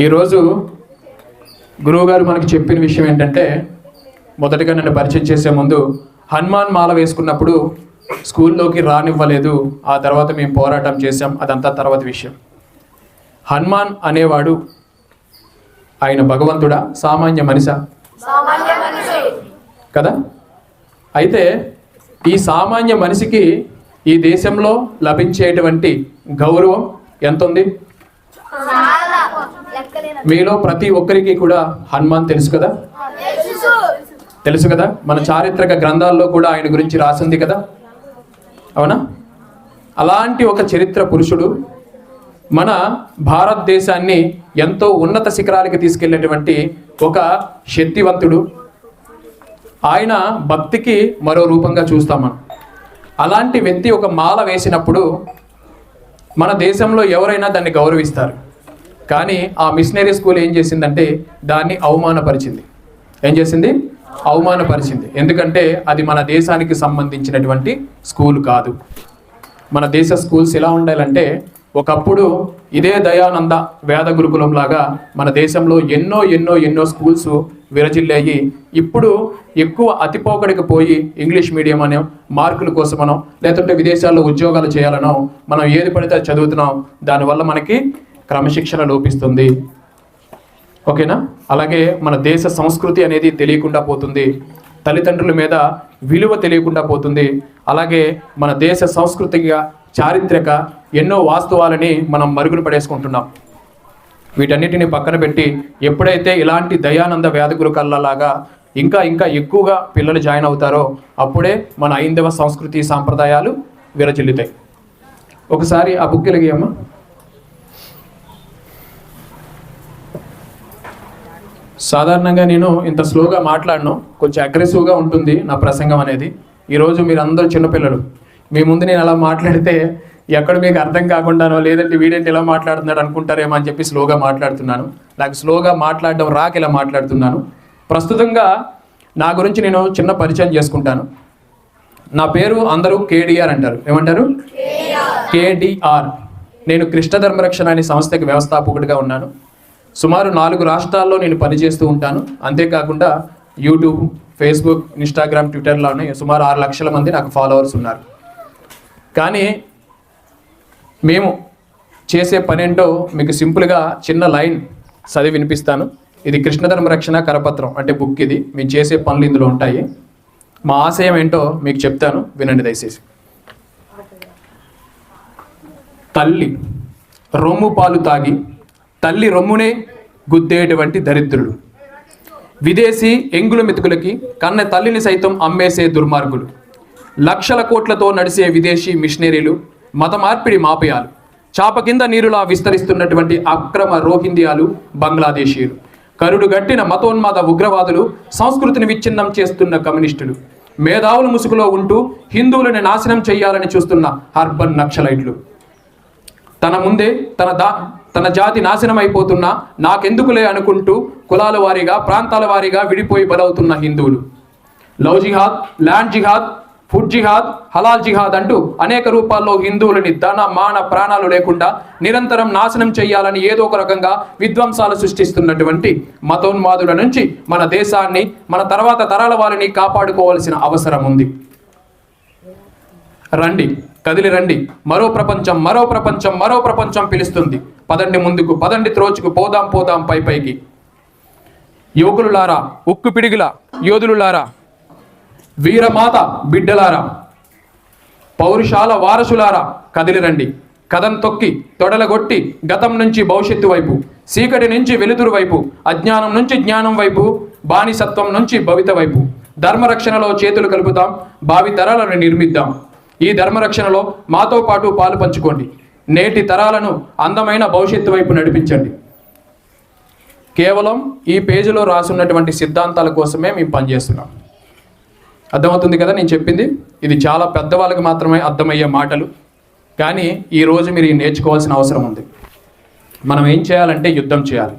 ఈరోజు గురువుగారు మనకి చెప్పిన విషయం ఏంటంటే మొదటగా నన్ను పరిచయం చేసే ముందు హనుమాన్ మాల వేసుకున్నప్పుడు స్కూల్లోకి రానివ్వలేదు ఆ తర్వాత మేము పోరాటం చేశాం అదంతా తర్వాత విషయం. హనుమాన్ అనేవాడు ఆయన భగవంతుడా? సామాన్య మనిషా? కదా? అయితే ఈ సామాన్య మనిషికి ఈ దేశంలో లభించేటువంటి గౌరవం ఎంత ఉంది మీలో ప్రతి ఒక్కరికి కూడా హనుమాన్ తెలుసు కదా? తెలుసు కదా? మన చారిత్రక గ్రంథాల్లో కూడా ఆయన గురించి రాసింది కదా? అవునా? అలాంటి ఒక చరిత్ర పురుషుడు మన భారతదేశాన్ని ఎంతో ఉన్నత శిఖరాలకి తీసుకెళ్ళినటువంటి ఒక శక్తివంతుడు. ఆయన భక్తికి మరో రూపంగా చూస్తాం మనం. అలాంటి వ్యక్తి ఒక మాల వేసినప్పుడు మన దేశంలో ఎవరైనా దాన్ని గౌరవిస్తారు. కానీ ఆ మిషనరీ స్కూల్ ఏం చేసిందంటే దాన్ని అవమానపరిచింది. ఏం చేసింది? అవమానపరిచింది. ఎందుకంటే అది మన దేశానికి సంబంధించినటువంటి స్కూల్ కాదు. మన దేశ స్కూల్స్ ఎలా ఉండాలంటే ఒకప్పుడు ఇదే దయానంద వేద గురుకులం లాగా మన దేశంలో ఎన్నో ఎన్నో ఎన్నో స్కూల్స్ విరజిల్లాయి. ఇప్పుడు ఎక్కువ అతిపోకడికి పోయి ఇంగ్లీష్ మీడియం అనో మార్కుల కోసమనో లేదంటే విదేశాల్లో ఉద్యోగాలు చేయాలనో మనం ఏది పడితే చదువుతున్నాం. దానివల్ల మనకి క్రమశిక్షణ లోపిస్తుంది. ఓకేనా? అలాగే మన దేశ సంస్కృతి అనేది తెలియకుండా పోతుంది. తల్లిదండ్రుల మీద విలువ తెలియకుండా పోతుంది. అలాగే మన దేశ సంస్కృతిగా చారిత్రక ఎన్నో వాస్తవాలని మనం మరుగున పడేసుకుంటున్నాం. వీటన్నిటిని పక్కన పెట్టి ఎప్పుడైతే ఇలాంటి దయానంద వేదగురు కళ్ళలాగా ఇంకా ఇంకా ఎక్కువగా పిల్లలు జాయిన్ అవుతారో అప్పుడే మన ఐందవ సంస్కృతి సాంప్రదాయాలు విరచిల్లుతాయి ఒకసారి ఆ బుక్ అమ్మా. సాధారణంగా నేను ఇంత స్లోగా మాట్లాడను కొంచెం అగ్రెసివ్గా ఉంటుంది నా ప్రసంగం అనేది. ఈరోజు మీరు అందరూ చిన్నపిల్లలు. మీ ముందు నేను అలా మాట్లాడితే ఎక్కడ మీకు అర్థం కాకుండానో లేదంటే వీడేంటి ఇలా మాట్లాడుతున్నాడు అనుకుంటారేమో అని చెప్పి స్లోగా మాట్లాడుతున్నాను. నాకు స్లోగా మాట్లాడడం రాక ఇలా మాట్లాడుతున్నాను. ప్రస్తుతంగా నా గురించి నేను చిన్న పరిచయం చేసుకుంటాను. నా పేరు అందరూ కేడిఆర్ అంటారు. ఏమంటారు? కేడిఆర్. నేను కృష్ణ ధర్మరక్షణ అనే సంస్థకి వ్యవస్థాపకుడిగా ఉన్నాను. సుమారు నాలుగు రాష్ట్రాల్లో నేను పనిచేస్తూ ఉంటాను. అంతేకాకుండా యూట్యూబ్ ఫేస్బుక్ ఇన్స్టాగ్రామ్ ట్విట్టర్లో ఉన్నాయి. సుమారు ఆరు లక్షల మంది నాకు ఫాలోవర్స్ ఉన్నారు. కానీ మేము చేసే పనేంటో మీకు సింపుల్గా చిన్న లైన్ చదివి వినిపిస్తాను. ఇది కృష్ణధర్మ రక్షణ కరపత్రం అంటే బుక్ ఇది. మేము చేసే పనులు ఇందులో ఉంటాయి. మా ఆశయం ఏంటో మీకు చెప్తాను. వినండి దయచేసి. తల్లి రొమ్ము పాలు తాగి తల్లి రొమ్మునే గుద్దేటువంటి దరిద్రులు విదేశీ ఎంగుల మెతుకులకి కన్న తల్లిని సైతం అమ్మేసే దుర్మార్గులు. లక్షల కోట్లతో నడిసే విదేశీ మిషనరీలు మత మార్పిడి మాపయాలు చాప కింద నీరులా విస్తరిస్తున్నటువంటి అక్రమ రోహిందియాలు బంగ్లాదేశీయులు. కరుడు గట్టిన మతోన్మాద ఉగ్రవాదులు సంస్కృతిని విచ్ఛిన్నం చేస్తున్న కమ్యూనిస్టులు. మేధావుల ముసుగులో ఉంటూ హిందువులని నాశనం చేయాలని చూస్తున్న అర్బన్ నక్సలైట్లు. తన ముందే తన దా తన జాతి నాశనం అయిపోతున్నా నాకెందుకులే అనుకుంటూ కులాల వారీగా ప్రాంతాల వారీగా విడిపోయి బలవుతున్న హిందువులు. లవ్ జిహాద్ ల్యాండ్ జిహాద్ ఫుడ్ జిహాద్ హలాల్ జిహాద్ అంటూ అనేక రూపాల్లో హిందువులని ధన మాన ప్రాణాలు లేకుండా నిరంతరం నాశనం చేయాలని ఏదో ఒక రకంగా విధ్వంసాలు సృష్టిస్తున్నటువంటి మతోన్మాదుల నుంచి మన దేశాన్ని మన తర్వాత తరాల వారిని కాపాడుకోవాల్సిన అవసరం ఉంది. రండి కదిలి రండి. మరో ప్రపంచం మరో ప్రపంచం మరో ప్రపంచం పిలుస్తుంది. పదండి ముందుకు పదండి త్రోచుకు పోదాం పోదాం పై పైకి. యువకులులారా ఉక్కు పిడిగిల యోధులులారా వీరమాత బిడ్డలారా పౌరుషాల వారసులారా కదిలిరండి. కథం తొక్కి తొడలగొట్టి గతం నుంచి భవిష్యత్తు వైపు చీకటి నుంచి వెలుతురు వైపు అజ్ఞానం నుంచి జ్ఞానం వైపు బానిసత్వం నుంచి భవిత వైపు. ధర్మరక్షణలో చేతులు కలుపుతాం భావి తరాలను నిర్మిద్దాం. ఈ ధర్మరక్షణలో మాతో పాటు పాలు పంచుకోండి. నేటి తరాలను అందమైన భవిష్యత్తు వైపు నడిపించండి. కేవలం ఈ పేజీలో రాసున్నటువంటి సిద్ధాంతాల కోసమే మేము పనిచేస్తున్నాం. అర్థమవుతుంది కదా నేను చెప్పింది? ఇది చాలా పెద్దవాళ్ళకి మాత్రమే అర్థమయ్యే మాటలు. కానీ ఈ రోజు మీరు నేర్చుకోవాల్సిన అవసరం ఉంది. మనం ఏం చేయాలంటే యుద్ధం చేయాలి.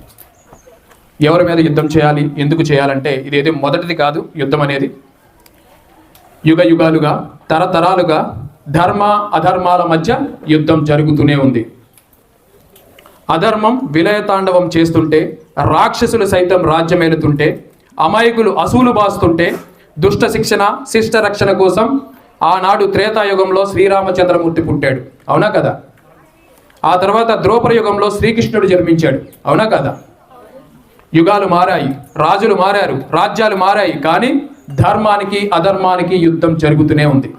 ఎవరి మీద యుద్ధం చేయాలి? ఎందుకు చేయాలంటే ఇదేదో మొదటిది కాదు యుద్ధం అనేది. యుగ యుగాలుగా తరతరాలుగా ధర్మ అధర్మాల మధ్య యుద్ధం జరుగుతూనే ఉంది. అధర్మం విలయతాండవం చేస్తుంటే రాక్షసులు సైతం రాజ్యమేలుతుంటే అమాయకులు అసూలు బాస్తుంటే దుష్ట శిక్షణ శిష్ట రక్షణ కోసం ఆనాడు త్రేతాయుగంలో శ్రీరామచంద్రమూర్తి పుట్టాడు. అవునా కదా? ఆ తర్వాత ద్రౌపద యుగంలో శ్రీకృష్ణుడు జన్మించాడు. అవునా కదా? యుగాలు మారాయి రాజులు మారారు రాజ్యాలు మారాయి కానీ ధర్మానికి అధర్మానికి యుద్ధం జరుగుతూనే ఉంది.